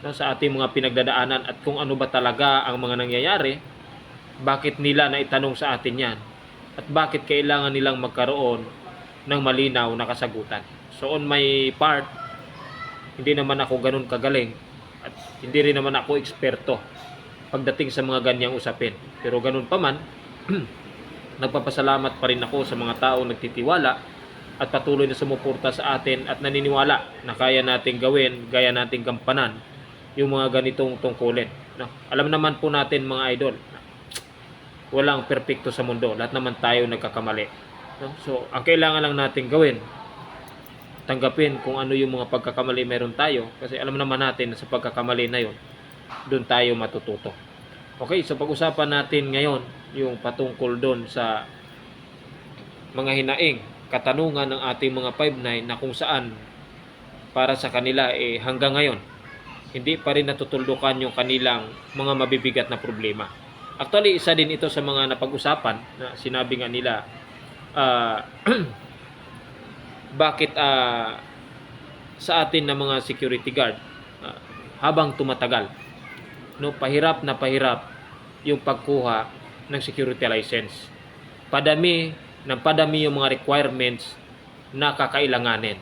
no, sa ating mga pinagdadaanan at kung ano ba talaga ang mga nangyayari, bakit nila na itanong sa atin yan at bakit kailangan nilang magkaroon ng malinaw na kasagutan. So on my part, hindi naman ako ganun kagaling at hindi rin naman ako eksperto pagdating sa mga ganyang usapin. Pero ganun pa man, nagpapasalamat pa rin ako sa mga taong nagtitiwala at patuloy na sumuporta sa atin at naniniwala na kaya nating gawin, gaya nating gampanan yung mga ganitong tungkulin. No? Alam naman po natin mga idol, walang perpekto sa mundo. Lahat naman tayo nagkakamali. No? So, ang kailangan lang natin gawin, tanggapin kung ano yung mga pagkakamali meron tayo. Kasi alam naman natin na sa pagkakamali na yun, doon tayo matututo. Okay, so pag-usapan natin ngayon yung patungkol doon sa mga hinaing, katanungan ng ating mga 5-9 na kung saan para sa kanila eh hanggang ngayon hindi pa rin natutuldukan yung kanilang mga mabibigat na problema. Actually, isa din ito sa mga napag-usapan na sinabi nga nila ah, bakit ah, sa atin na mga security guard ah, habang tumatagal no pahirap na pahirap yung pagkuha ng security license. Padami ng padami yung mga requirements na kakailanganin.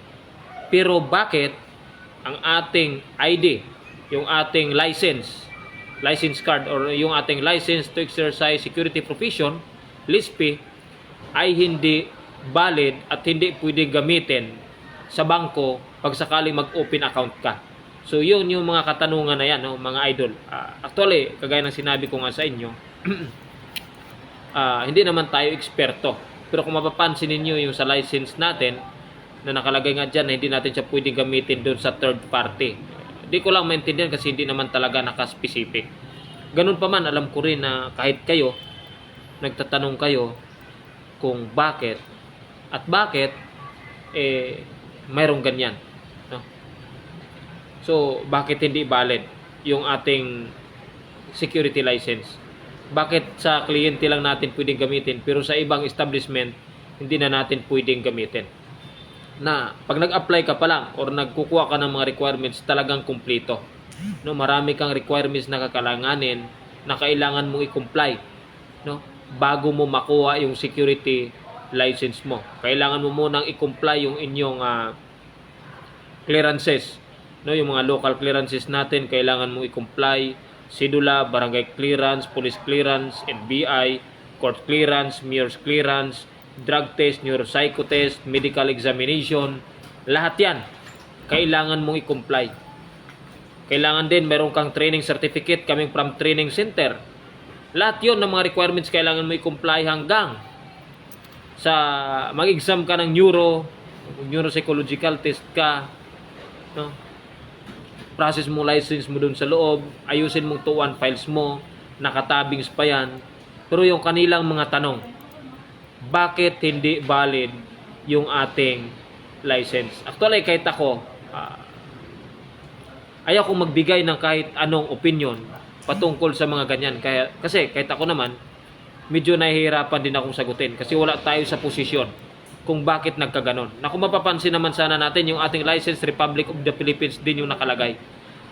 Pero bakit ang ating ID, yung ating license, license card or yung ating license to exercise security profession, LISP, ay hindi valid at hindi pwedeng gamitin sa bangko pag sakaling mag-open account ka. So yun yung mga katanungan na yan, no, mga idol. Ah, actually, kagaya ng sinabi ko nga sa inyo, ah, hindi naman tayo eksperto. Pero kung mapapansin ninyo yung sa license natin, na nakalagay nga dyan na hindi natin siya pwedeng gamitin doon sa third party. Hindi ko lang maintindihan kasi hindi naman talaga nakaspecific. Ganun pa man, alam ko rin na kahit kayo, nagtatanong kayo kung bakit. At bakit eh mayroong ganyan no? So bakit hindi valid yung ating security license? Bakit sa kliyente lang natin pwedeng gamitin pero sa ibang establishment hindi na natin pwedeng gamitin na pag nag-apply ka pa lang or nagkukuha ka ng mga requirements talagang kumpleto no marami kang requirements na kakalanganin na kailangan mong i-comply no bago mo makuha yung security license mo. Kailangan mo munang i-comply yung inyong ah, clearances. No, yung mga local clearances natin, kailangan mo i-comply. Sidula, barangay clearance, police clearance, NBI, court clearance, mayor's clearance, drug test, neuropsycho test, medical examination. Lahat yan, kailangan mong i-comply. Kailangan din meron kang training certificate coming from training center. Lahat yon ng mga requirements kailangan mo i-comply hanggang sa mag-exam ka ng neuro, neuropsychological test ka, no? process mo license mo dun sa loob, ayusin mong tuwan files mo, nakatabings pa yan. Pero yung kanilang mga tanong, bakit hindi valid yung ating license? Actually, kahit ako, ah, ayaw kong magbigay ng kahit anong opinion patungkol sa mga ganyan. Kaya, kasi kahit ako naman, medyo nahihirapan din akong sagutin kasi wala tayo sa posisyon kung bakit nagkaganon. Na kung mapapansin naman sana natin yung ating license Republic of the Philippines din yung nakalagay.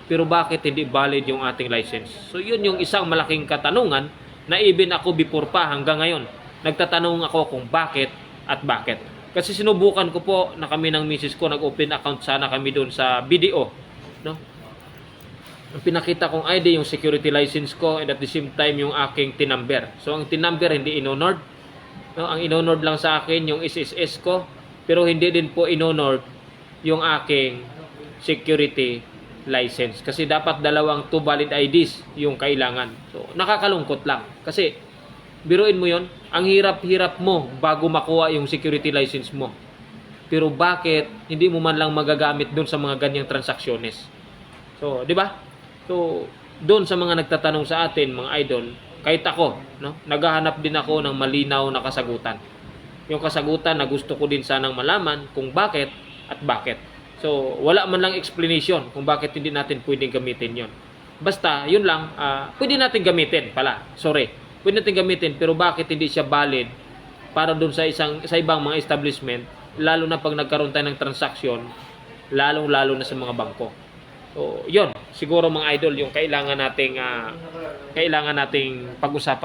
Pero bakit hindi valid yung ating license? So yun yung isang malaking katanungan na even ako before pa hanggang ngayon. Nagtatanong ako kung bakit at bakit. Kasi sinubukan ko po na kami ng misis ko nag-open account sana kami doon sa BDO. No? ang pinakita kong ID yung security license ko and at the same time yung aking TIN number. So ang TIN number hindi inonored. No, ang inonored lang sa akin yung SSS ko pero hindi din po inonored yung aking security license kasi dapat dalawang two valid IDs yung kailangan. So nakakalungkot lang kasi biruin mo yon ang hirap-hirap mo bago makuha yung security license mo. Pero bakit hindi mo man lang magagamit doon sa mga ganyang transaksyones? So, di ba? So, doon sa mga nagtatanong sa atin, mga idol, kahit ako, no, naghahanap din ako ng malinaw na kasagutan. Yung kasagutan na gusto ko din sanang malaman kung bakit at bakit. So, wala man lang explanation kung bakit hindi natin pwedeng gamitin yon. Basta, yun lang, ah, pwede natin gamitin pala. Sorry. Pwede natin gamitin, pero bakit hindi siya valid para doon sa isang sa ibang mga establishment, lalo na pag nagkaroon tayo ng transaksyon, lalong-lalo na sa mga bangko. So, yun, siguro mga idol yung kailangan nating ah, kailangan nating pag-usapan